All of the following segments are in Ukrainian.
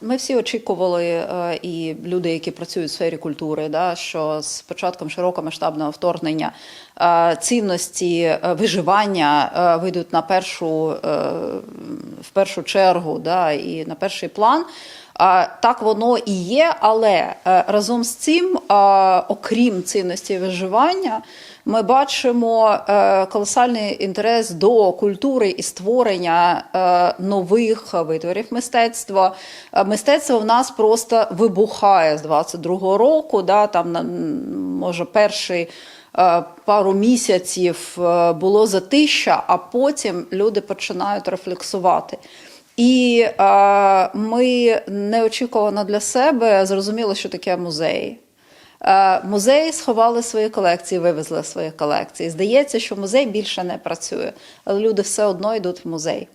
Ми всі очікували, е, і люди, які працюють в сфері культури, да, що з початком широкомасштабного вторгнення е, цінності е, виживання вийдуть на першу, в першу чергу да, і на перший план. Так воно і є, але е, разом з цим, е, окрім цінності виживання, ми бачимо е, колосальний інтерес до культури і створення нових витворів мистецтва. Мистецтво в нас просто вибухає з 22-го року. Да, там може перший. Пару місяців було затища, а потім люди починають рефлексувати. І е, ми неочікувано для себе зрозуміли, що таке музеї. Е, Музеї сховали свої колекції, вивезли свої колекції. Здається, що музей більше не працює, але люди все одно йдуть в музей.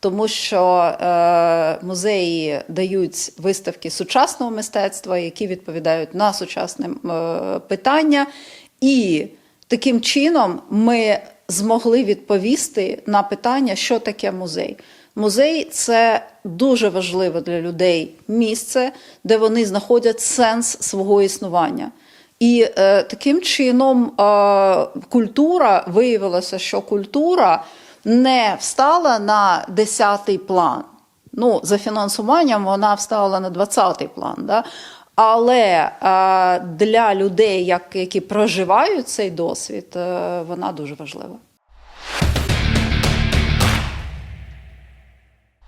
Тому що е, музеї дають виставки сучасного мистецтва, які відповідають на сучасне е, питання. І таким чином ми змогли відповісти на питання, що таке музей. Музей це дуже важливе для людей місце, де вони знаходять сенс свого існування. І е, таким чином е, культура виявилося, що культура не встала на 10-й план. Ну, за фінансуванням вона встала на 20-й план. Да? Але е, для людей, як, які проживають цей досвід, е, вона дуже важлива.